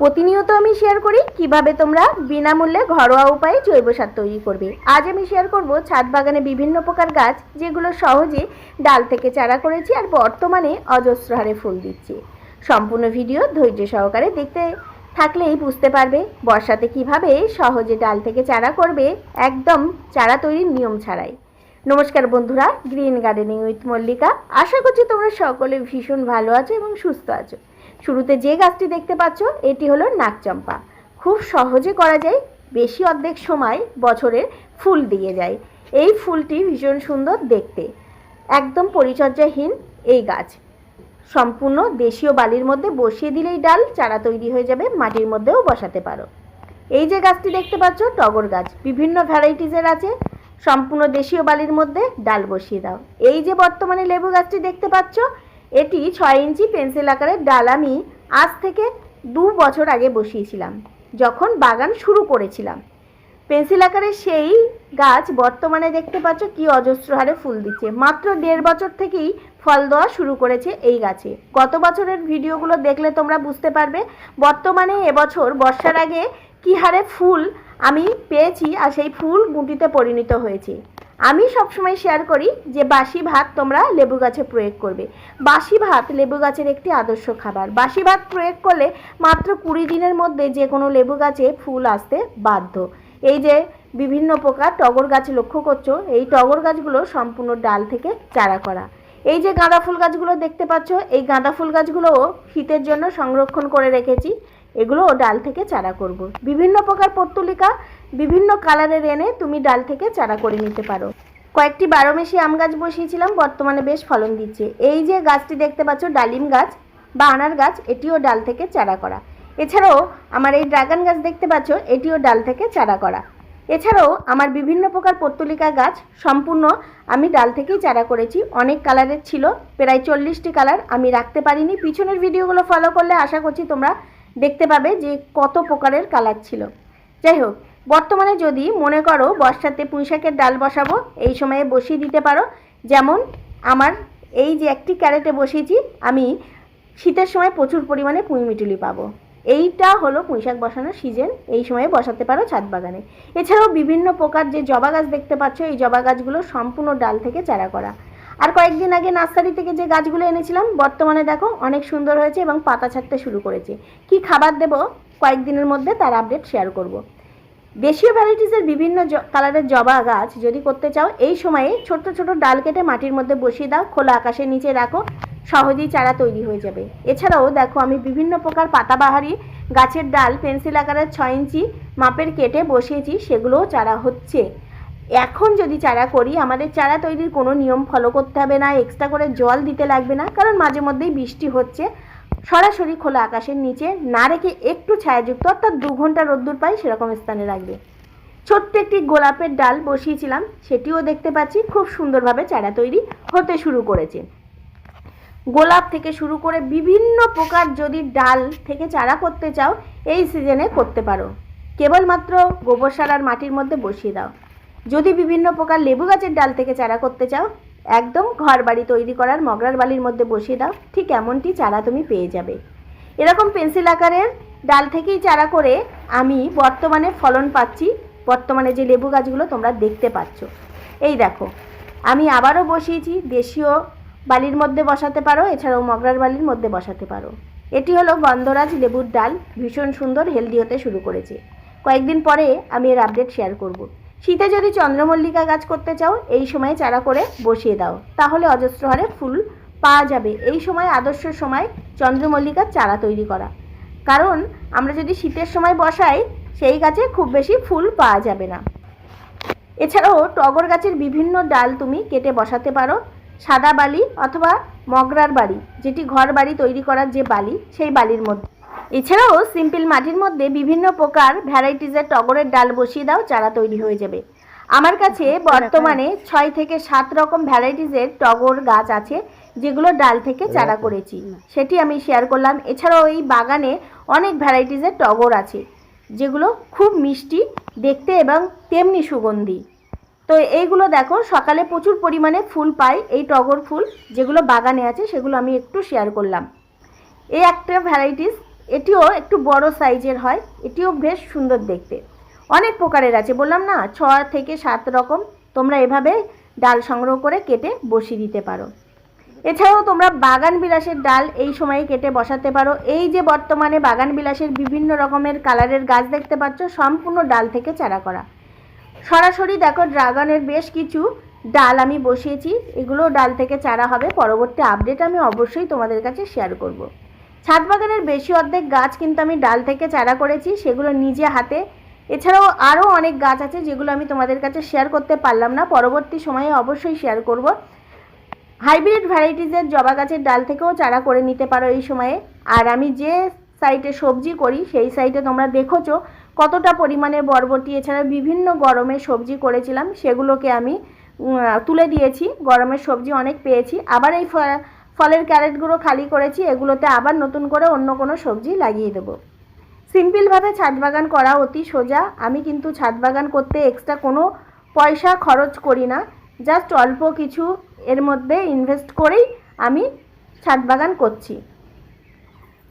প্রতিনিয়ত আমি শেয়ার করি কীভাবে তোমরা বিনামূল্যে ঘরোয়া উপায়ে জৈব সার তৈরি করবে। আজ আমি শেয়ার করব ছাদ বাগানে বিভিন্ন প্রকার গাছ, যেগুলো সহজে ডাল থেকে চারা করেছি আর বর্তমানে অজস্র হারে ফুল দিচ্ছে। সম্পূর্ণ ভিডিও ধৈর্য সহকারে দেখতে থাকলেই বুঝতে পারবে বর্ষাতে কীভাবে সহজে ডাল থেকে চারা করবে একদম চারা তৈরির নিয়ম ছাড়াই। নমস্কার বন্ধুরা গ্রিন গার্ডেনিং উইথ মল্লিকা আশা করছি তোমরা সকলে ভীষণ ভালো আছো এবং সুস্থ আছো। শুরুতে যে গাছটি দেখতে পাচ্ছ, এটি হলো নাকচম্পা খুব সহজে করা যায়, বেশি অর্ধেক সময় বছরের ফুল দিয়ে যায়। এই ফুলটি ভীষণ সুন্দর দেখতে। একদম পরিচর্যাহীন এই গাছ। সম্পূর্ণ দেশীয় বালির মধ্যে বসিয়ে দিলেই ডাল, চারা তৈরি হয়ে যাবে, মাটির মধ্যেও বসাতে পারো। এই যে গাছটি দেখতে পাচ্ছ, টগর গাছ। বিভিন্ন ভ্যারাইটিসের আছে। সম্পূর্ণ দেশীয় বালির মধ্যে ডাল বসিয়ে দাও। এই যে বর্তমানে লেবু গাছটি দেখতে পাচ্ছ এটি ছয় ইঞ্চি পেন্সিল আকারের ডাল আমি আজ থেকে দু বছর আগে বসিয়েছিলাম, যখন বাগান শুরু করেছিলাম। পেন্সিল আকারের সেই গাছ বর্তমানে দেখতে পাচ্ছ কি অজস্র হারে ফুল দিচ্ছে। মাত্র দেড় বছর থেকেই ফল দেওয়া শুরু করেছে এই গাছে। গত বছরের ভিডিওগুলো দেখলে তোমরা বুঝতে পারবে বর্তমানে এবছর বর্ষার আগে কি হারে ফুল আমি পেয়েছি আর সেই ফুল গুটিতে পরিণত হয়েছে। আমি সবসময় শেয়ার করি যে বাসি ভাত তোমরা লেবু গাছে প্রয়োগ করবে। বাসি ভাত লেবু গাছের একটি আদর্শ খাবার। বাসি ভাত প্রয়োগ করলে মাত্র কুড়ি দিনের মধ্যে যে কোনো লেবু গাছে ফুল আসতে বাধ্য। এই যে বিভিন্ন প্রকার টগর গাছ লক্ষ্য করছ, এই টগর গাছগুলো সম্পূর্ণ ডাল থেকে চারা করা। এই যে গাঁদা ফুল গাছগুলো দেখতে পাচ্ছ, এই গাঁদা ফুল গাছগুলোও শীতের জন্য সংরক্ষণ করে রেখেছি। এগুলো ডাল থেকে চারা করব। বিভিন্ন প্রকার পত্তলিকা, বিভিন্ন কালারের এনে তুমি ডাল থেকে চারা করে নিতে পারো। কয়েকটি বারোমেশি আম গাছ বসিয়েছিলাম, বর্তমানে বেশ ফলন দিচ্ছে। এই যে গাছটি দেখতে পাচ্ছ, ডালিম গাছ বা আনার গাছ, এটিও ডাল থেকে চারা করা। এছাড়াও আমার এই ড্রাগন গাছ দেখতে পাচ্ছ, এটিও ডাল থেকে চারা করা। এছাড়াও আমার বিভিন্ন প্রকার পত্তলিকা গাছ সম্পূর্ণ আমি ডাল থেকেই চারা করেছি। অনেক কালারের ছিল, প্রায় চল্লিশটি কালার আমি রাখতে পারিনি। পিছনের ভিডিওগুলো ফলো করলে আশা করছি তোমরা দেখতে পাবে যে কত প্রকারের কালার ছিল। যাই হোক, বর্তমানে যদি মনে করো বর্ষাতে পুঁইশাকের ডাল বসাবো, এই সময়ে বসিয়ে দিতে পারো। যেমন আমার এই যে একটি ক্যারেটে বসিয়েছি, আমি শীতের সময় প্রচুর পরিমাণে পুঁই মিটুলি পাবো। এইটা হলো পুঁইশাক বসানোর সিজন এই সময়ে বসাতে পারো ছাদ বাগানে। এছাড়াও বিভিন্ন প্রকার যে জবা গাছ দেখতে পাচ্ছ, এই জবা গাছগুলো সম্পূর্ণ ডাল থেকে চারা করা। আর কয়েকদিন আগে নার্সারি থেকে যে গাছগুলো এনেছিলাম, বর্তমানে দেখো অনেক সুন্দর হয়েছে এবং পাতা ছাড়তে শুরু করেছে। কি খাবার দেব? কয়েকদিনের মধ্যে তার আপডেট শেয়ার করব। দেশীয় ভ্যারাইটিসের বিভিন্ন কালারের জবা গাছ যদি করতে চাও, এই সময়ে ছোট ছোট ডাল কেটে মাটির মধ্যে বসিয়ে দাও, খোলা আকাশের নিচে রাখো, সহজেই চারা তৈরি হয়ে যাবে। এছাড়াও দেখো, আমি বিভিন্ন প্রকার পাতাবাহারি, গাছের ডাল পেন্সিল আকারের ছয় ইঞ্চি মাপের কেটে বসিয়েছি, সেগুলোও চারা হচ্ছে। এখন যদি চারা করি, আমাদের চারা তৈরির কোনো নিয়ম ফলো করতে হবে না এক্সট্রা করে জল দিতে লাগবে না, কারণ মাঝে মধ্যেই বৃষ্টি হচ্ছে। সরাসরি খোলা আকাশের নিচে না রেখে একটু ছায়াযুক্ত, অর্থাৎ দু ঘণ্টা রোদ্দুর পাই সেরকম স্থানে রাখবে ছোট্ট একটি গোলাপের ডাল বসিয়েছিলাম, সেটিও দেখতে পাচ্ছি, খুব সুন্দরভাবে চারা তৈরি হতে শুরু করেছে। গোলাপ থেকে শুরু করে বিভিন্ন প্রকার যদি ডাল থেকে চারা করতে চাও, এই সিজনে করতে পারো। কেবলমাত্র গোবর সার আর মাটির মধ্যে বসিয়ে দাও। যদি বিভিন্ন প্রকার লেবু গাছের ডাল থেকে চারা করতে চাও, একদম ঘর বাড়ি তৈরি করার মগরার বালির মধ্যে বসিয়ে দাও, ঠিক এমনটি চারা তুমি পেয়ে যাবে। এরকম পেন্সিল আকারের ডাল থেকেই চারা করে আমি বর্তমানে ফলন পাচ্ছি, বর্তমানে যে লেবু গাছগুলো তোমরা দেখতে পাচ্ছ। এই দেখো, আমি আবারও বসিয়েছি, দেশীয় বালির মধ্যে বসাতে পারো, এছাড়াও মগরার বালির মধ্যে বসাতে পারো। এটি হলো গন্ধরাজ লেবুর ডাল, ভীষণ সুন্দর, হেলদি হতে শুরু করেছে। কয়েকদিন পরে আমি এর আপডেট শেয়ার করব। শীতে যদি চন্দ্রমল্লিকা গাছ করতে চাও, এই সময়ে চারা করে বসিয়ে দাও। তাহলে অজস্র হারে ফুল পাওয়া যাবে। এই সময় আদর্শ সময় চন্দ্রমল্লিকার চারা তৈরি করা। কারণ আমরা যদি শীতের সময় বসাই, সেই গাছে খুব বেশি ফুল পাওয়া যাবে না। এছাড়াও টগর গাছের বিভিন্ন ডাল তুমি কেটে বসাতে পারো। সাদা বালি অথবা মগরার বাড়ি, যেটি ঘর বাড়ি তৈরি করার যে বালি, সেই বালির মধ্যে। এছাড়াও সিম্পল মাটির মধ্যে বিভিন্ন প্রকার ভ্যারাইটিসের টগরের ডাল বসিয়ে দাও চারা তৈরি হয়ে যাবে। আমার কাছে বর্তমানে ছয় থেকে সাত রকম ভ্যারাইটিসের টগর গাছ আছে যেগুলো ডাল থেকে চারা করেছি। সেটি আমি শেয়ার করলাম। এছাড়াও এই বাগানে অনেক ভ্যারাইটিসের টগর আছে যেগুলো খুব মিষ্টি দেখতে এবং তেমনি সুগন্ধি। তো এইগুলো দেখো সকালে প্রচুর পরিমাণে ফুল পাই এই টগর ফুল যেগুলো বাগানে আছে সেগুলো আমি একটু শেয়ার করলাম। এই একটা ভ্যারাইটিস এটিও একটু বড় সাইজের হয়, এটিও বেশ সুন্দর দেখতে। অনেক প্রকারের আছে, বললাম না ছ থেকে সাত রকম, তোমরা এভাবে ডাল সংগ্রহ করে কেটে বসিয়ে দিতে পারো। এছাড়াও তোমরা বাগান বিলাসের ডাল এই সময়ে কেটে বসাতে পারো। এই যে বর্তমানে বাগান বিলাসের বিভিন্ন রকমের কালারের গাছ দেখতে পাচ্ছ, সম্পূর্ণ ডাল থেকে চারা করা। সরাসরি দেখো, ড্রাগনের বেশ কিছু ডাল আমি বসিয়েছি, এগুলো ডাল থেকে চারা হবে, পরবর্তী আপডেট আমি অবশ্যই তোমাদের কাছে শেয়ার করব। ছাদ বাগানের বেশি অর্ধেক গাছ কিন্তু আমি ডাল থেকে চারা করেছি, সেগুলো নিজে হাতে। এছাড়াও আরও অনেক গাছ আছে যেগুলো আমি তোমাদের কাছে শেয়ার করতে পারলাম না, পরবর্তী সময়ে অবশ্যই শেয়ার করব। হাইব্রিড ভ্যারাইটিসের জবা গাছের ডাল থেকেও চারা করে নিতে পারো এই সময়ে। আর আমি যে সাইটে সবজি করি, সেই সাইটে তোমরা দেখোছো কতটা পরিমাণে বরবটি। এছাড়া বিভিন্ন গরমের সবজি করেছিলাম, সেগুলোকে আমি তুলে দিয়েছি। গরমের সবজি অনেক পেয়েছি। আবার এই ফলের ক্যারেটগুলো খালি করেছি, এগুলোতে আবার নতুন করে অন্য কোনো সবজি লাগিয়ে দেবো। সিম্পলভাবে ছাদ বাগান করা অতি সোজা। আমি কিন্তু ছাদ বাগান করতে এক্সট্রা কোনো পয়সা খরচ করি না। জাস্ট অল্প কিছু এর মধ্যে ইনভেস্ট করেই আমি ছাদ বাগান করছি।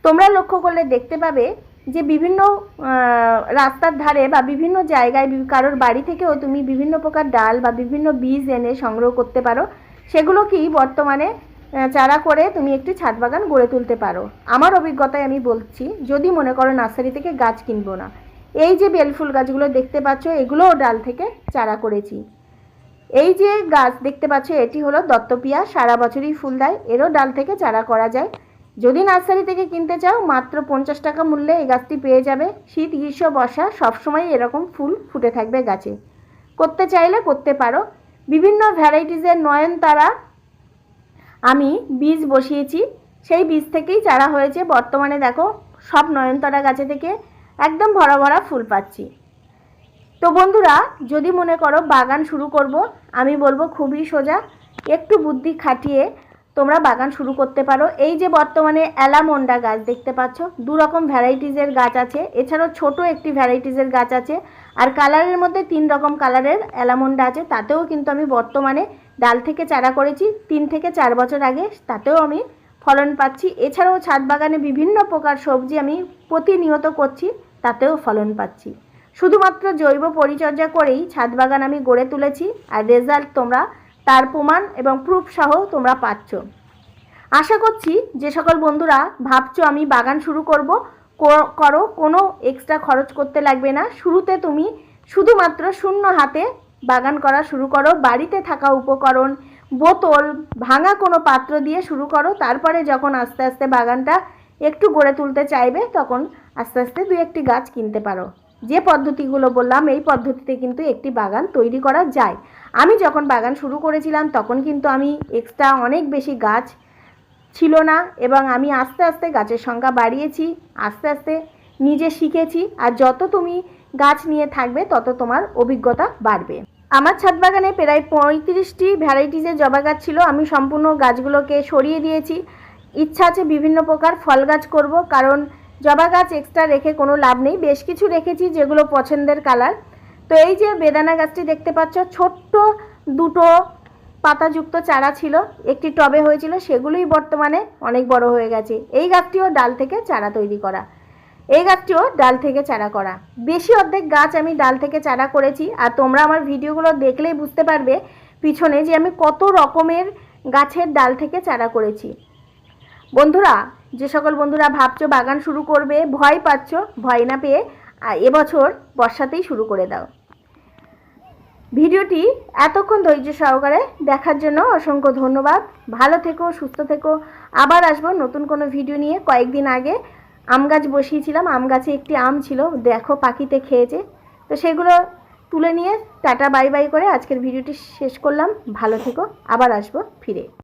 তোমরা লক্ষ্য করলে দেখতে পাবে যে বিভিন্ন রাস্তার ধারে বা বিভিন্ন জায়গায় কারোর বাড়ি থেকেও তুমি বিভিন্ন প্রকার ডাল বা বিভিন্ন বীজ এনে সংগ্রহ করতে পারো। সেগুলো কি বর্তমানে চারা করে তুমি একটি ছাদ বাগান গড়ে তুলতে পারো। আমার অভিজ্ঞতায় আমি বলছি, যদি মনে করো নার্সারি থেকে গাছ কিনবো না, এই যে বেলফুল গাছগুলো দেখতে পাচ্ছ, এগুলোও ডাল থেকে চারা করেছি। এই যে গাছ দেখতে পাচ্ছ, এটি হলো দত্তপিয়া, সারা বছরই ফুল দেয়, এরও ডাল থেকে চারা করা যায়। যদি নার্সারি থেকে কিনতে চাও, মাত্র পঞ্চাশ টাকা মূল্যে এই গাছটি পেয়ে যাবে। শীত, গ্রীষ্ম, বর্ষা, সবসময় এরকম ফুল ফুটে থাকবে গাছে। করতে চাইলে করতে পারো। বিভিন্ন ভ্যারাইটিসের নয়নতারা আমি বীজ বসিয়েছি, সেই বীজ থেকেই চারা হয়েছে। বর্তমানে দেখো, সব নয়নতারা গাছে থেকে একদম ভরা ভরা ফুল পাচ্ছি। তো বন্ধুরা, যদি মনে করো বাগান শুরু করব, আমি বলব খুবই সোজা, একটু বুদ্ধি খাটিয়ে তোমরা বাগান শুরু করতে পারো। এই যে বর্তমানে অ্যালামন্ডা গাছ দেখতে পাচ্ছ দু রকম ভ্যারাইটিসের গাছ আছে। এছাড়াও ছোট একটি ভ্যারাইটিসের গাছ আছে। আর কালারের মধ্যে তিন রকম কালারের অ্যালামন্ডা আছে, তাতেও কিন্তু আমি বর্তমানে ডাল থেকে চারা করেছি, তিন থেকে চার বছর আগে, তাতেও আমি ফলন পাচ্ছি। এছাড়াও ছাদ বাগানে বিভিন্ন প্রকার সবজি আমি প্রতিনিয়ত করছি, তাতেও ফলন পাচ্ছি। শুধুমাত্র জৈব পরিচর্যা করেই ছাদ বাগান আমি গড়ে তুলেছি, আর রেজাল্ট তোমরা, তার প্রমাণ এবং প্রুফ সহ তোমরা পাচ্ছ। আশা করছি যে সকল বন্ধুরা ভাবছ আমি বাগান শুরু করব করো, কোনো এক্সট্রা খরচ করতে লাগবে না। শুরুতে তুমি শুধুমাত্র শূন্য হাতে বাগান করা শুরু করো, বাড়িতে থাকা উপকরণ, বোতল, ভাঙা কোনো পাত্র দিয়ে শুরু করো, তারপরে যখন আস্তে আস্তে বাগানটা একটু গড়ে তুলতে চাইবে, তখন আস্তে আস্তে দুই একটি গাছ কিনতে পারো। যে পদ্ধতিগুলো বললাম, এই পদ্ধতিতে কিন্তু একটি বাগান তৈরি করা যায়। আমি যখন বাগান শুরু করেছিলাম, তখন কিন্তু আমি এক্সট্রা অনেক বেশি গাছ ছিল না এবং আমি আস্তে আস্তে গাছের সংখ্যা বাড়িয়েছি, আস্তে আস্তে নিজে শিখেছি, আর যত তুমি গাছ নিয়ে থাকবে, তত তোমার অভিজ্ঞতা বাড়বে। আমার ছাদ বাগানে প্রায় পঁয়ত্রিশটি ভ্যারাইটিসের জবা গাছ ছিল। আমি সম্পূর্ণ গাছগুলোকে সরিয়ে দিয়েছি। ইচ্ছা আছে বিভিন্ন প্রকার ফল গাছ করব, কারণ জবা গাছ এক্সট্রা রেখে কোনো লাভ নেই। বেশ কিছু রেখেছি যেগুলো পছন্দের কালার তো এই যে বেদানা গাছটি দেখতে পাচ্ছ, ছোট্ট দুটো পাতাযুক্ত চারা ছিল। একটি টবে হয়েছিল, সেগুলোই বর্তমানে অনেক বড় হয়ে গেছে। এই গাছটিও ডাল থেকে চারা তৈরি করা। এই গাছটিও ডাল থেকে চারা করা। বেশি অর্ধেক গাছ আমি ডাল থেকে চারা করেছি, আর তোমরা আমার ভিডিওগুলো দেখলেই বুঝতে পারবে পিছনে যে আমি কত রকমের গাছের ডাল থেকে চারা করেছি। বন্ধুরা, যে সকল বন্ধুরা ভাবছ বাগান শুরু করবে, ভয় পাচ্ছ, ভয় না পেয়ে এবছর বর্ষাতেই শুরু করে দাও। ভিডিওটি এতক্ষণ ধৈর্য সহকারে দেখার জন্য অসংখ্য ধন্যবাদ। ভালো থেকো, সুস্থ থেকো। আবার আসব নতুন কোনো ভিডিও নিয়ে কয়েকদিন আগে। আম গাছ বসিয়েছিলাম, আম গাছে একটি আম ছিল, দেখো পাখিতে খেয়েছে। তো সেগুলো তুলে নিয়ে টাটা, বাই বাই করে আজকের ভিডিওটি শেষ করলাম। ভালো থেকো, আবার আসব ফিরে।